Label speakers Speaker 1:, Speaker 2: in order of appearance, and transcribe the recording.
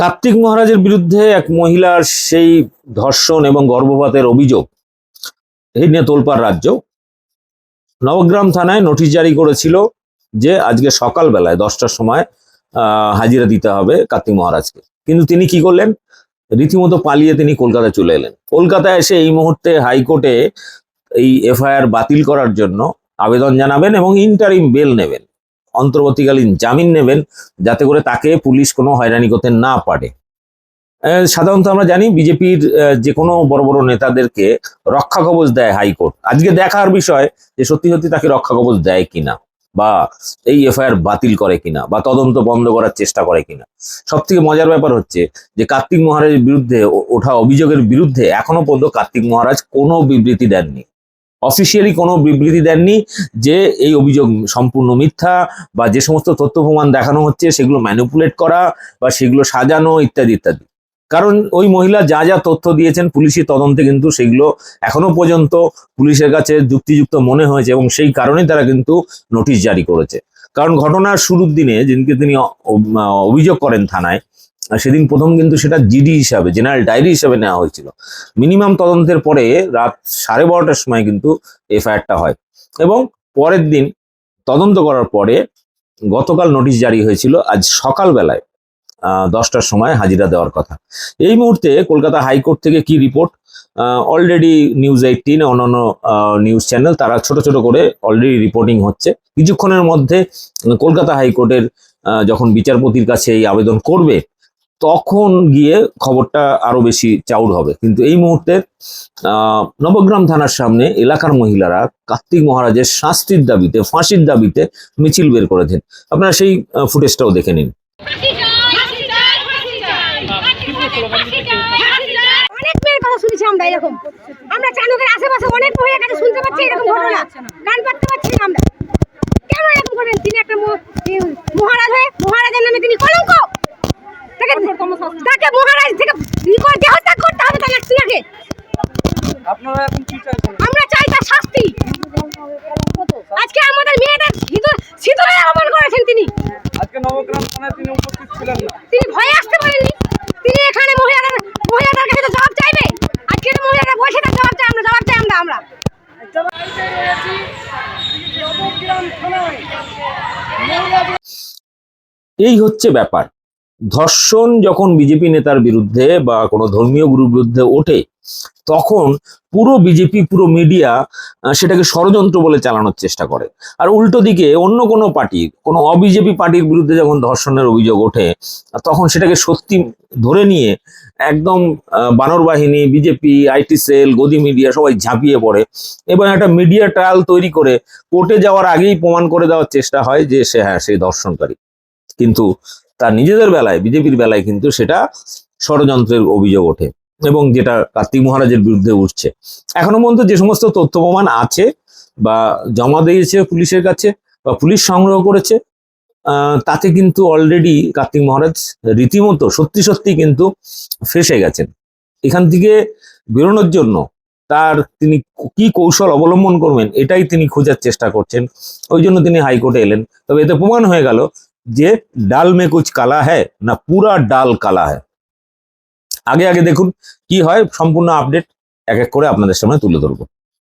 Speaker 1: কার্তিক মহারাজের বিরুদ্ধে এক মহিলার সেই ধর্ষণ এবং গর্ভপাতের অভিযোগ, এই নিয়ে তোলপাড় রাজ্য। নবগ্রাম থানায় নোটিশ জারি করেছিল যে আজকে সকালবেলায় দশটার সময় হাজিরা দিতে হবে কার্তিক মহারাজকে। কিন্তু তিনি কি করলেন? রীতিমতো পালিয়ে তিনি কলকাতায় চলে এলেন। কলকাতায় এসে এই মুহূর্তে হাইকোর্টে এই এফআইআর বাতিল করার জন্য আবেদন জানাবেন এবং ইন্টারিম বেল নেবেন। অন্তর্বর্তীকালীন জামিন নেবেন যাতে করে তাকে পুলিশ কোনো হয়রানি করতে না পারে। সাধারণত আমরা জানি বিজেপির যে কোনো বড় বড় নেতাদেরকে রক্ষা কবচ দেয় হাইকোর্ট। আজকে দেখার বিষয় যে সত্যি সত্যি তাকে রক্ষা কবচ দেয় কিনা বা এই এফআইআর বাতিল করে কিনা বা তদন্ত বন্ধ করার চেষ্টা করে কিনা। সব থেকে মজার ব্যাপার হচ্ছে যে কার্তিক মহারাজের বিরুদ্ধে ওঠা অভিযোগের বিরুদ্ধে এখনও পর্যন্ত কার্তিক মহারাজ কোনো বিবৃতি দেননি। অফিসিয়ালি কোনো বিবৃতি দেননি যে এই অভিযোগ সম্পূর্ণ মিথ্যা বা যে সমস্ত তথ্য প্রমাণ দেখানো হচ্ছে সেগুলো ম্যানিপুলেট করা বা সেগুলো সাজানো ইত্যাদি ইত্যাদি। কারণ ওই মহিলা যা যা তথ্য দিয়েছেন পুলিশি তদন্তে কিন্তু সেগুলো এখনও পর্যন্ত পুলিশের কাছে যুক্তিযুক্ত মনে হয়েছে এবং সেই কারণেই তারা কিন্তু নোটিশ জারি করেছে। কারণ ঘটনার শুরুর দিনে যেদিনকে তিনি অভিযোগ করেন থানায় সেদিন প্রথম কিন্তু সেটা জিডি হিসাবে জেনারেল ডায়েরি হিসাবে নেওয়া হয়েছিল। মিনিমাম তদন্তের পরে রাত সাড়ে বারোটার সময় কিন্তু এফআইআরটা হয়। এবং পরের দিন তদন্ত করার পরে গতকাল নোটিশ জারি হয়েছিল আজ সকালবেলায় দশটার সময় হাজিরা দেওয়ার কথা। এই মুহূর্তে কলকাতা হাইকোর্ট থেকে কি রিপোর্ট? অলরেডি নিউজ এইটিন অন্যান্য নিউজ চ্যানেল তারা ছোট ছোট করে অলরেডি রিপোর্টিং হচ্ছে। কিছুক্ষণের মধ্যে কলকাতা হাইকোর্টের যখন বিচারপতির কাছে এই আবেদন করবে তখন গিয়ে খবরটা আরও বেশি চাউর হবে। কিন্তু এই মুহূর্তে নবগ্রাম থানার সামনে এলাকার মহিলারা কার্তিক মহারাজের শাস্তির দাবিতে, ফাঁসির দাবিতে মিছিল বের করেছেন। আপনারা সেই ফুটেজটাও দেখে নিন।
Speaker 2: আমরা হয়ে মহারাজের নামে তিনি কলঙ্ক তাকে তাকে মহারাজ থেকে ই করে দেহত্যাগ করতে হবে
Speaker 3: আপনারা এখন কি চাইছেন?
Speaker 2: আমরা চাই তার শাস্তি। আজকে আমাদের মেয়েদের ভিতর শীতলে অপমান করেছেন তিনি।
Speaker 3: আজকে নবগ্রাম থানায় তিনি উপস্থিত ছিলেন না।
Speaker 2: তিনি ভয়ে আসতে পারেননি। তিনি এখানে মহিলাদের মহিলাদের কাছে তো জবাব চাইবে। আজকে তো মহিলারা বসে তার জবাব চাই আমরা জবাব চাই আমরা আমরা।
Speaker 1: এই হচ্ছে ব্যাপার। ধর্ষণ যখন বিজেপি নেতার বিরুদ্ধে বা কোনো ধর্মীয় গুরুর বিরুদ্ধে ওঠে, তখন পুরো বিজেপি, পুরো মিডিয়া সেটাকে ষড়যন্ত্র বলে চালানোর চেষ্টা করে। আর উল্টো দিকে অন্য কোনো পার্টি, কোনো অবিজেপি পার্টির বিরুদ্ধে যখন ধর্ষণের অভিযোগ ওঠে, তখন সেটাকে সত্যি ধরে নিয়ে একদম বানর বাহিনী, BJP IT cell godi media সবাই ঝাঁপিয়ে পড়ে। এবং একটা মিডিয়া ট্রায়াল তৈরি করে কোর্টে যাওয়ার আগেই প্রমাণ করে দেওয়ার চেষ্টা হয় যে সে হ্যাঁ সেই ধর্ষণকারী। কিন্তু তার নিজেদের বেলায়, বিজেপির বেলায় কিন্তু সেটা ষড়যন্ত্রের অভিযোগ ওঠে এবং যেটা কার্তিক মহারাজের বিরুদ্ধে উঠছে। এখনও পর্যন্ত যে সমস্ত তথ্য প্রমাণ আছে বা জমা দিয়েছে পুলিশের কাছে বা পুলিশ সংগ্রহ করেছে তাতে কিন্তু অলরেডি কার্তিক মহারাজ রীতিমতো সত্যি সত্যি কিন্তু ফেসে গেছেন। এখান থেকে বেরোনোর জন্য তার তিনি কি কৌশল অবলম্বন করবেন, এটাই তিনি খোঁজার চেষ্টা করছেন। ওই জন্য তিনি হাইকোর্টে এলেন। তবে এতে প্রমাণ হয়ে গেল যে ডাল মে কুচ কালা হ্যায়, না পুরা ডাল কালা হ্যায়। আগে আগে দেখুন কি হয়, সম্পূর্ণ আপডেট এক এক করে আপনাদের সামনে তুলে ধরবো।